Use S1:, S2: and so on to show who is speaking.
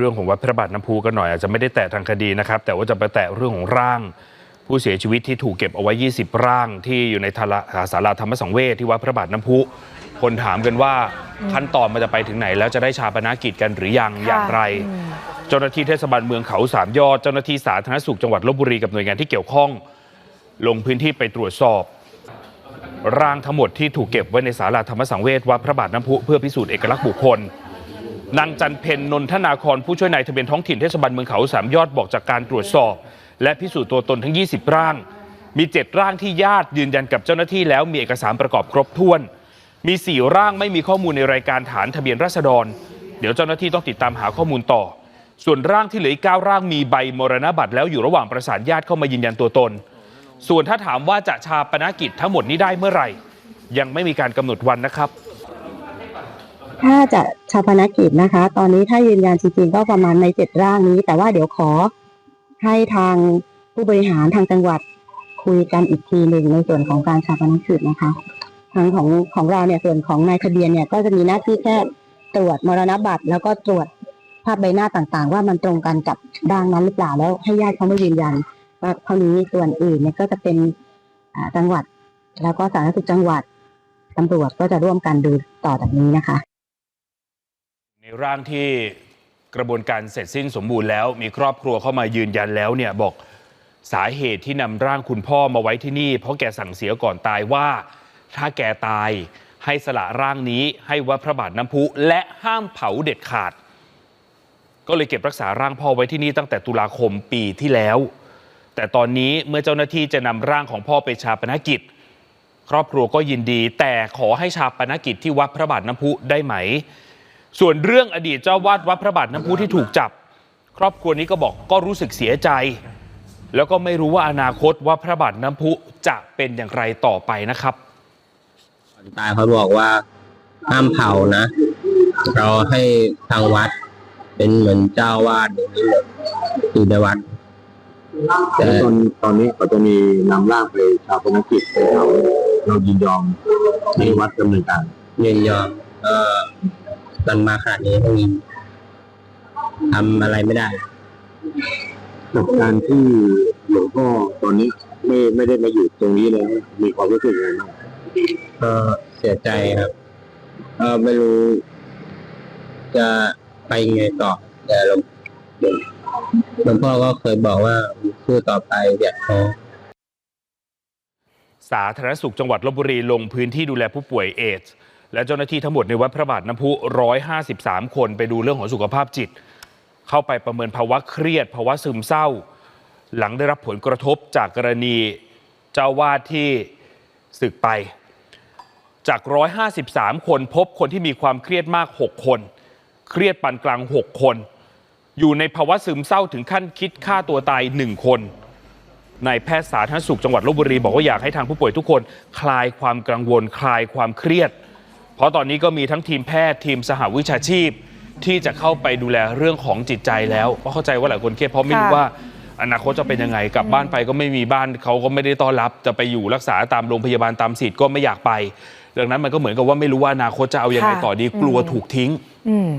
S1: เรื่องของวัดพระบาทน้ำพุกันหน่อยอาจจะไม่ได้แตะทางคดีนะครับ แต่ว่าจะไปแตะเรื่องของร่าง ผู้เสียชีวิตที่ถูกเก็บเอาไว้ 20 ร่าง ที่อยู่ในทาราศาลาธรรมสังเวชที่วัดพระบาทน้ำพุคนถามกันว่าขั้นตอนมันจะไปถึงไหน แล้วจะได้ชาปนกิจกันหรือยังอย่างไร เจ้าหน้าที่เทศบาลเมืองเขาสามยอดเจ้าหน้าที่สาธารณสุขจังหวัดลบบุรีกับหน่วยงานที่เกี่ยวข้อง ลงพื้นที่ไปตรวจสอบ ร่างทั้งหมดที่ถูกเก็บไว้ในศาลาธรรมสังเวชวัดพระบาทน้ำพุเพื่อพิสูจน์เอกลักษณ์บุคคล นางจันเพนนนทนาครผู้ช่วยนายทะเบียนท้องถิ่นเทศบาลเมืองเขาสามยอดบอกจากการตรวจสอบ และพิสูจน์ตัวตนทั้ง 20 ร่าง มี 7 ร่างที่ญาติยืนยันกับเจ้าหน้าที่แล้วมีเอกสารประกอบครบถ้วน มี 4 ร่างไม่มีข้อมูลในรายการฐานทะเบียนราษฎร เดี๋ยวเจ้าหน้าที่ต้องติดตามหาข้อมูลต่อ ส่วนร่างที่เหลืออีก9ร่างมีใบมรณบัตรแล้วอยู่ระหว่างประสานญาติเข้ามายืนยันตัวตน ส่วนถ้าถามว่าจะชาปนกิจทั้งหมดนี้ได้เมื่อไหร่ ยังไม่มีการกำหนดวันนะครับ
S2: ถ้าจะชาปนกิจนะคะ ตอนนี้ถ้ายืนยันจริงๆก็ประมาณในเจ็ดร่างนี้ แต่ว่าเดี๋ยวขอให้ทางผู้บริหารทางจังหวัดคุยกันอีกทีหนึ่งในส่วนของการชาปนกิจนะคะทางของของเราเนี่ยส่วนของนายทะเบียนเนี่ยก็จะมีหน้าที่แค่ตรวจมรณบัตร แล้วก็ตรวจภาพใบหน้าต่างๆ ว่ามันตรงกันกับร่างนั้นหรือเปล่าแล้วให้ญาติเขาไมายืนยันว่าเท่านี้ส่วนอื่นเนี่ยก็จะเป็นจังหวัด แล้วก็สาธารณสุขจังหวัดตำรวจก็จะร่วมกันดูต่อจากนี้นะคะ
S1: ร่างที่กระบวนการเสร็จสิ้นสมบูรณ์แล้ว มีครอบครัวเข้ามายืนยันแล้วเนี่ยบอกสาเหตุที่นำร่างคุณพ่อมาไว้ที่นี่ เพราะแกสั่งเสียก่อนตายว่า ถ้าแกตายให้สละร่างนี้ให้วัดพระบาทน้ำพุ และห้ามเผาเด็ดขาด ก็เลยเก็บรักษาร่างพ่อไว้ที่นี่ตั้งแต่ตุลาคมปีที่แล้ว แต่ตอนนี้เมื่อเจ้าหน้าที่จะนำร่างของพ่อไปชาปนกิจ ครอบครัวก็ยินดี แต่ขอให้ชาปนกิจที่วัดพระบาทน้ำพุได้ไหม ส่วนเรื่องอดีตเจ้าวาดวัดพระบาทน้ำพุที่ถูกจับ ครอบครัวนี้ก็บอกก็รู้สึกเสียใจ แล้วก็ไม่รู้ว่าอนาคตว่าพระบาทน้ำพุจะเป็นอย่างไรต่อไปนะครับ
S3: ก่อนตายเขาบอกว่าห้ามเผานะ เราให้ทางวัด เป็นเหมือนเจ้าวาดอย่างนี้เลยอยู่ในวัดแต่
S4: แล้วตอนตอนนี้เขาจะมีนำร่างไปชาปนกิจไปเราเรายินยอมให้วัดดำเนินการ
S3: ยินยอมเออ มันมาขนาดนี้ไม่มีทำอะไรไม่ได้
S4: กับการที่หลวงพ่อตอนนี้ไม่ไม่ได้มาอยู่ตรงนี้แล้วมีความรู้สึกยังไงบ้าง
S3: ก็เสียใจครับก็ไม่รู้จะไปยังไงต่อ แต่หลวงหลวงพ่อก็เคยบอกว่าสู้ต่อไปอย่าท้อ
S1: สาธารณสุขจังหวัดลบบุรีลงพื้นที่ดูแลผู้ป่วยเอดส์ และเจ้าหน้าที่ทั้งหมดในวัดพระบาทน้ำพุ 153 คนไปดูเรื่องของสุขภาพจิต เข้าไปประเมินภาวะเครียดภาวะซึมเศร้า หลังได้รับผลกระทบจากกรณีเจ้าวาดที่ศึกไป จาก 153 คนพบคนที่มีความเครียดมาก 6 คน เครียดปานกลาง 6 คน อยู่ในภาวะซึมเศร้าถึงขั้นคิดฆ่าตัวตาย 1 คนนายแพทย์สาธารณสุขจังหวัดลบบุรีบอกว่าอยากให้ทางผู้ป่วยทุกคน คลายความกังวล คลายความเครียด เพราะตอนนี้ก็มีทั้งทีมแพทย์ทีมสหวิชาชีพ ที่จะเข้าไปดูแลเรื่องของจิตใจแล้วเพราะเข้าใจว่าหลายคนเครียดเพราะไม่รู้
S5: ค่ะ
S1: ว่าอนาคตจะเป็นยังไงกลับบ้านไปก็ไม่มีบ้านเขาก็ไม่ได้ต้อนรับ จะไปอยู่รักษาตามโรงพยาบาลตามสิทธิ์ก็ไม่อยากไปดังนั้นมันก็เหมือนกับว่าไม่รู้ว่าอนาคตจะเอายังไงต่อดีกลัวถูกทิ้ง
S5: อืม